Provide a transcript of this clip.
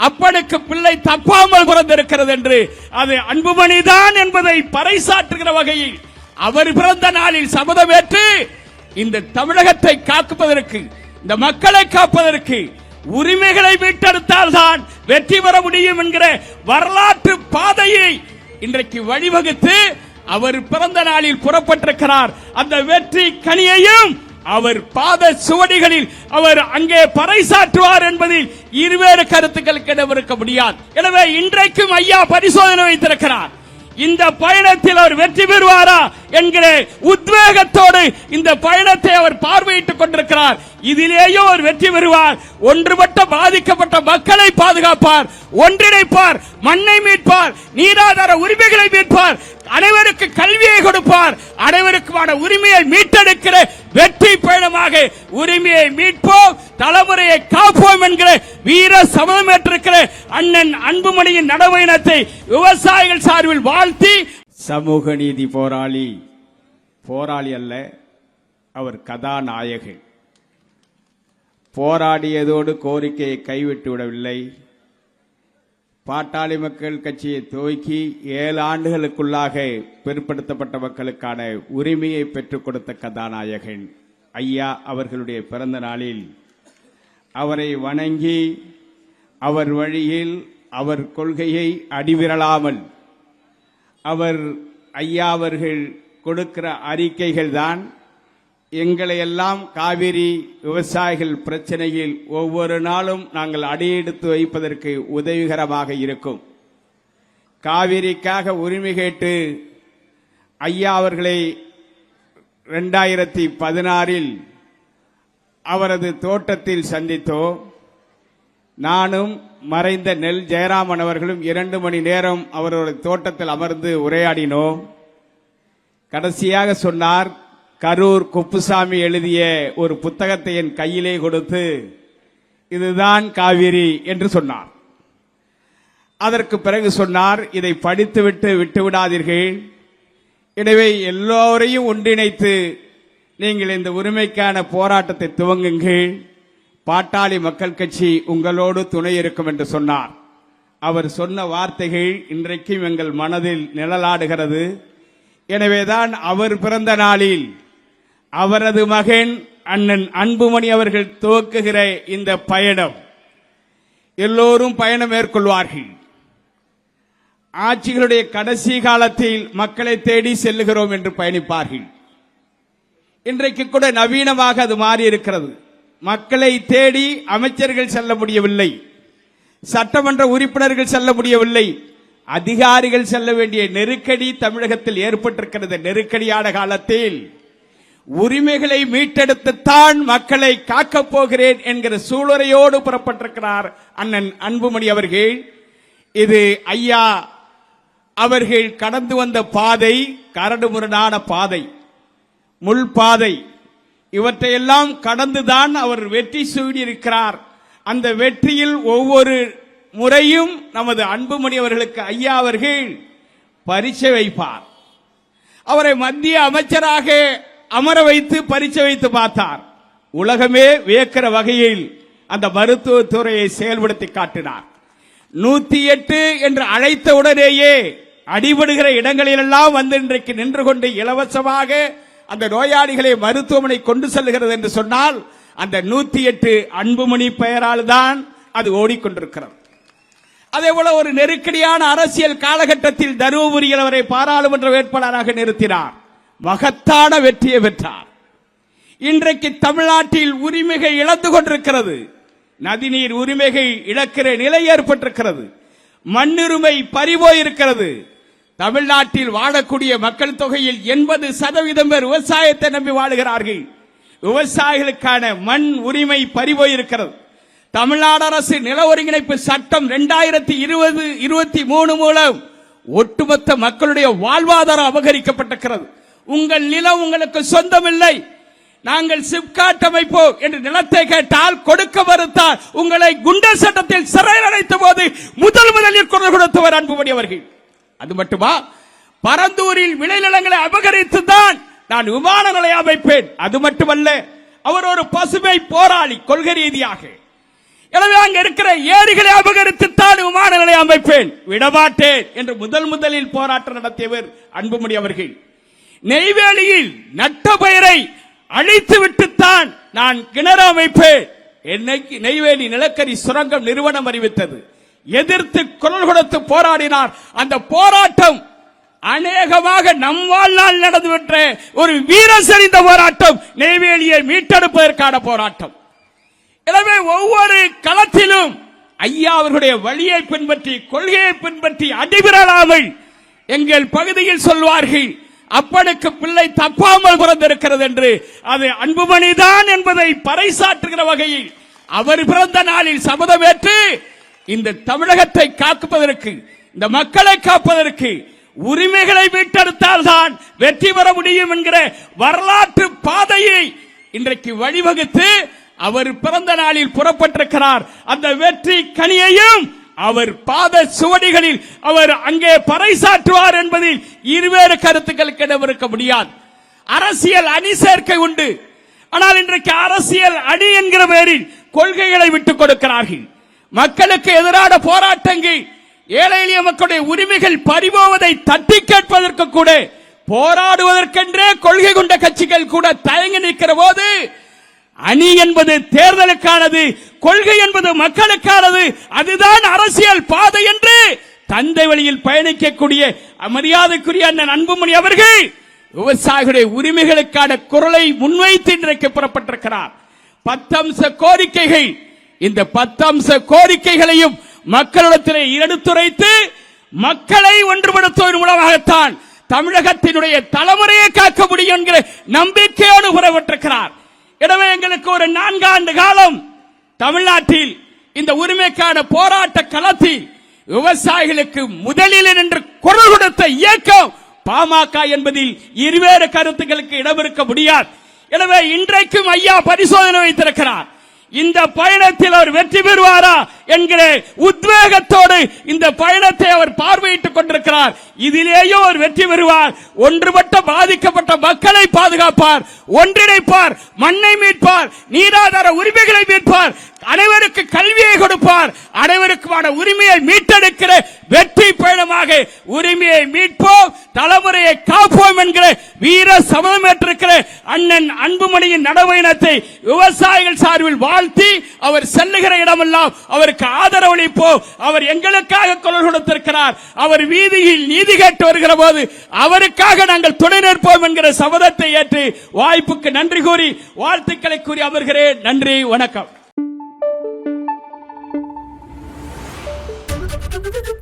அப்பனுக்கு பிள்ளை தப்பாமல் பிறந்திருக்கிறது என்று அது அன்புமணிதான் என்பதை பறைசாற்றுகிற வகையில் அவர் பிறந்த நாளில் சபதமேற்று இந்த தமிழகத்தை காப்பதற்கு இந்த மக்களை காப்பதற்கு உரிமைகளை மீட்டெடுத்தால் தான் வெற்றி பெற முடியும் என்கிற வரலாற்று பாதையை இன்றைக்கு வழிவகுத்து அவர் பிறந்த நாளில் புறப்பட்டிருக்கிறார். அந்த வெற்றி கனியையும் அவர் பாத சுவடிகளில் அவர் அங்கே பறைசாற்றுவார் என்பதில் இருவேறு கருத்துக்களுக்கு இடமிருக்க முடியாது. எனவே இன்றைக்கும் ஐயா பரிசோதனை வைத்திருக்கிறார். இந்த பயணத்தில் அவர் வெற்றி பெறுவாரா என்கிற உத்வேகத்தோடு இந்த பயணத்தை அவர் பார்வையிட்டுக் கொண்டிருக்கிறார். இதிலேயும் அவர் வெற்றி பெறுவார். ஒன்றுபட்ட பாதிக்கப்பட்ட மக்களை பாதுகாப்பார். ஒன்றிணைப்பார். மண்ணை மீட்பார். நீராதார உரிமைகளை மீட்பார். அனைவருக்கு கல்வியை கொடுப்பார். அனைவருக்குமான உரிமையை மீட்டெடுக்கிற வெற்றி பயணமாக உரிமையை மீட்போம். தலைமுறையை காப்போம் என்கிற வீர சமதமேற்றிருக்கிற அண்ணன் அன்புமணியின் நடவயணத்தை விவசாயிகள் சார்பில் வாழ்த்தி சமூக நீதி போராளி. போராளி அல்ல அவர் கதாநாயகன். போராடியதோடு கோரிக்கையை கைவிட்டு விடவில்லை பாட்டாளி மக்கள் கட்சியை துவக்கி ஏழு ஆண்டுகளுக்குள்ளாக பிற்படுத்தப்பட்ட மக்களுக்கான உரிமையை பெற்றுக் கொடுத்த கதாநாயகன் ஐயா அவர்களுடைய பிறந்த நாளில் அவரை வணங்கி அவர் வழியில் அவர் கொள்கையை அடிவிரலாமல் அவர் ஐயா அவர்கள் கொடுக்கிற அறிக்கைகள் தான் எங்களை எல்லாம் காவிரி விவசாயிகள் பிரச்சனையில் ஒவ்வொரு நாளும் நாங்கள் அடியெடுத்து வைப்பதற்கு உதவிகரமாக இருக்கும். காவிரிக்காக உரிமை கேட்டு ஐயா அவர்களை ரெண்டாயிரத்தி பதினாறில் அவரது தோட்டத்தில் சந்தித்தோம். நானும் மறைந்த நெல் ஜெயராமன் அவர்களும் இரண்டு மணி நேரம் அவருடைய தோட்டத்தில் அமர்ந்து உரையாடினோம். கடைசியாக சொன்னார் கரூர் குப்புசாமி எழுதிய ஒரு புத்தகத்தை என் கையிலே கொடுத்து இதுதான் காவிரி என்று சொன்னார். அதற்கு பிறகு சொன்னார் இதை படித்துவிட்டு விட்டுவிடாதீர்கள். எனவே எல்லோரையும் ஒன்றிணைத்து நீங்கள் இந்த உரிமைக்கான போராட்டத்தை துவங்குங்கள். பாட்டாளி மக்கள் கட்சி உங்களோடு துணை இருக்கும் என்று சொன்னார். அவர் சொன்ன வார்த்தைகள் இன்றைக்கும் எங்கள் மனதில் நிழலாடுகிறது. எனவேதான் அவர் பிறந்த நாளில் அவரது மகன் அண்ணன் அன்புமணி அவர்கள் துவக்குகிற இந்த பயணம் எல்லோரும் பயணம் மேற்கொள்வார்கள். ஆட்சிகளுடைய கடைசி காலத்தில் மக்களை தேடி செல்லுகிறோம் என்று பயணிப்பார்கள். இன்றைக்கு கூட நவீனமாக அது மாறி இருக்கிறது மக்களை தேடி அமைச்சர்கள் செல்ல முடியவில்லை. சட்டமன்ற உறுப்பினர்கள் செல்ல முடியவில்லை. அதிகாரிகள் செல்ல வேண்டிய நெருக்கடி தமிழகத்தில் ஏற்பட்டிருக்கிறது. நெருக்கடியான காலத்தில் உரிமைகளை மீட்டெடுத்துத்தான் மக்களை காக்கப் போகிறேன் என்கிற சூளுரையோடு புறப்பட்டிருக்கிறார் அண்ணன் அன்புமணி அவர்கள். இது ஐயா அவர்கள் கடந்து வந்த பாதை கரடுமுரடான பாதை முள் பாதை. இவற்றையெல்லாம் கடந்துதான் அவர் வெற்றி சூடியிருக்கிறார். அந்த வெற்றியில் ஒவ்வொரு முறையும் நமது அன்புமணி அவர்களுக்கு ஐயா அவர்கள் பரிசை வைப்பார். அவரை மத்திய அமைச்சராக அமர வைத்து பரிச்சை வைத்து பார்த்தார். உலகமே வியக்கிற வகையில் அந்த மருத்துவத்துறையை செயல்படுத்தி காட்டினார். நூத்தி எட்டு என்று அழைத்த உடனேயே அடிபடுகிற இடங்களிலெல்லாம் வந்து இன்றைக்கு நின்று கொண்டு இலவசமாக அந்த நோயாளிகளை மருத்துவமனை கொண்டு செல்லுகிறது என்று சொன்னால் அந்த நூத்தி எட்டு அன்புமணி பெயரால் தான் அது ஓடிக்கொண்டிருக்கிறது. அதே போல ஒரு நெருக்கடியான அரசியல் காலகட்டத்தில் தருமபுரியில் அவரை பாராளுமன்ற வேட்பாளராக நிறுத்தினார். மகத்தான வெற்றியை பெற்றார். இன்றைக்கு தமிழ்நாட்டில் உரிமைகள் இழந்து கொண்டிருக்கிறது. நதிநீர் உரிமைகள் இழக்கிற நிலை ஏற்பட்டிருக்கிறது. மண்ணுரிமை பறிபோயிருக்கிறது. தமிழ்நாட்டில் வாழக்கூடிய மக்கள் தொகையில் எண்பது சதவீதம் பேர் விவசாயத்தை நம்பி வாழுகிறார்கள். விவசாயிகளுக்கான மண் உரிமை பறிபோயிருக்கிறது. தமிழ்நாடு அரசு நில ஒருங்கிணைப்பு சட்டம் இரண்டாயிரத்தி இருபது இருபத்தி மூணு மூலம் ஒட்டுமொத்த மக்களுடைய வாழ்வாதாரம் அபகரிக்கப்பட்டிருக்கிறது. உங்கள் நிலம் உங்களுக்கு சொந்தமில்லை. நாங்கள் சிப்காட் அமைப்போம் என்று நிலத்தை கேட்டால் கொடுக்க மறுத்தால் உங்களை குண்டர் சட்டத்தில் சிறையில் அடைத்த போது முதல் முதலில் குரல் கொடுத்தவர் அன்புமணி அவர்கள். அது மட்டுமா? பரந்தூரில் விளைநிலங்களை அபகரித்து தான் நான் விமான நிலையம் அமைப்பேன். அது மட்டுமல்ல அவர் ஒரு பசுமை போராளி கொள்கை ரீதியாக. எனவே அங்க இருக்கிற ஏரிகளை அபகரித்து அமைப்பேன். விடமாட்டேன் என்று முதல் முதலில் போராட்டம் நடத்தியவர் அன்புமணி அவர்கள். நெய்வேலியில் நட்ட பெயரை அழித்து விட்டுத்தான் நான் கிணறு அமைப்பேன். என்னைக்கு நெய்வேலி நிலக்கரி சுரங்கம் நிறுவனம் அறிவித்தது. எதிர்த்து குரல் கொடுத்து போராடினார். அந்த போராட்டம் அநேகமாக நம் வாழ்நாள் நடந்துவிட்ட ஒரு வீர சரிந்த போராட்டம். நெய்வேலியை மீட்டெடுப்பதற்கான போராட்டம். எனவே ஒவ்வொரு களத்திலும் ஐயா அவர்களுடைய வழியை பின்பற்றி கொள்கையை பின்பற்றி அடிபிரலாமல் எங்கள் பகுதியில் சொல்வார்கள் அப்பனுக்கு பிள்ளை தப்பாமல் பிறந்திருக்கிறது என்று அது அன்புமணிதான் என்பதை பறைசாற்றுகிற வகையில் அவர் பிறந்த நாளில் சபதமேற்று இந்த தமிழகத்தை காக்குவதற்கு இந்த மக்களை காப்பதற்கு உரிமைகளை மீட்டெடுத்தால் தான் வெற்றி பெற முடியும் என்கிற வரலாற்று பாதையை இன்றைக்கு வழிவகுத்து அவர் பிறந்த நாளில் புறப்பட்டிருக்கிறார். அந்த வெற்றி கனியையும் அவர் பாத சுவடிகளில் அவர் அங்கே பறைசாற்றுவார் என்பதில் இருவேறு கருத்துக்களுக்கு இடமிருக்க முடியாது. அரசியல் அணி சேர்க்கை உண்டு. ஆனால் இன்றைக்கு அரசியல் அணி என்கிற பெயரில் கொள்கைகளை விட்டுக் கொடுக்கிறார்கள். மக்களுக்கு எதிரான போராட்டங்கள் ஏழை எளிய மக்களுடைய உரிமைகள் பறிபோவதை தட்டி கேட்பதற்கு கூட போராடுவதற்கென்றே கொள்கை கொண்ட கட்சிகள் கூட தயங்கி நிற்கிற போது அணி என்பது தேர்தலுக்கானது கொள்கை என்பது மக்களுக்கானது அதுதான் அரசியல் பாதை என்று தந்தை வழியில் பயணிக்கக்கூடிய மரியாதைக்குரிய அண்ணன் அன்புமணி அவர்கள் விவசாயிகளுடைய உரிமைகளுக்கான குரலை முன்வைத்து இன்றைக்கு புறப்பட்டிருக்கிறார். பத்தம்ச கோரிக்கைகள் இந்த பத்தம்ச கோரிக்கைகளையும் மக்களிடத்திலே எடுத்துரைத்து மக்களை ஒன்றுபடுத்துவதன் மூலமாகத்தான் தமிழகத்தினுடைய தலைமுறையை காக்க முடியும் என்கிற நம்பிக்கையோடு உறவிட்டிருக்கிறார் எனவே எங்களுக்கு ஒரு நான்காண்டு காலம் தமிழ்நாட்டில் இந்த உரிமைக்கான போராட்ட களத்தில் விவசாயிகளுக்கு முதலில் நின்று குரல் கொடுத்த இயக்கம் பாமக என்பதில் இருவேறு கருத்துக்களுக்கு இடம் இருக்க முடியாது. எனவே இன்றைக்கும் ஐயா பரிசோதனை வைத்திருக்கிறார். இந்த பயணத்தில் அவர் வெற்றி பெறுவாரா என்கிற உத்வேகத்தோடு இந்த பயணத்தை அவர் பார்வையிட்டுக் பாதுகாப்பார். இதிலேயும் அவர் வெற்றி பெறுவார். ஒன்றுபட்ட பாதிக்கப்பட்ட மக்களை பாதுகாப்பார். ஒன்றிணைப்பார். மண்ணை மீட்பார். நீராதார உரிமைகளை மீட்பார். அனைவருக்கு கல்வியை கொடுப்பார். அனைவருக்குமான உரிமையை மீட்டெடுக்கிற வெற்றி பயணமாக உரிமையை மீட்போம். தலைமுறையை காப்போம் என்கிற வீர சபதம் ஏற்றிருக்கிற அண்ணன் அன்புமணியின் நடவயணத்தை விவசாயிகள் சார்பில் வாழ்த்தி அவர் செல்லுகிற இடமெல்லாம் அவருக்கு ஆதரவளிப்போம் அவர் எங்களுக்காக குரல் கொடுத்திருக்கிறார். அவர் வீதியில் நீதி கேட்டு வருகிற போது அவருக்காக நாங்கள் துணை நிற்போம் என்கிற சபதத்தை ஏற்று வாய்ப்புக்கு நன்றி கூறி வாழ்த்துக்களை கூறி அமர்கிறேன். நன்றி வணக்கம். Thank you.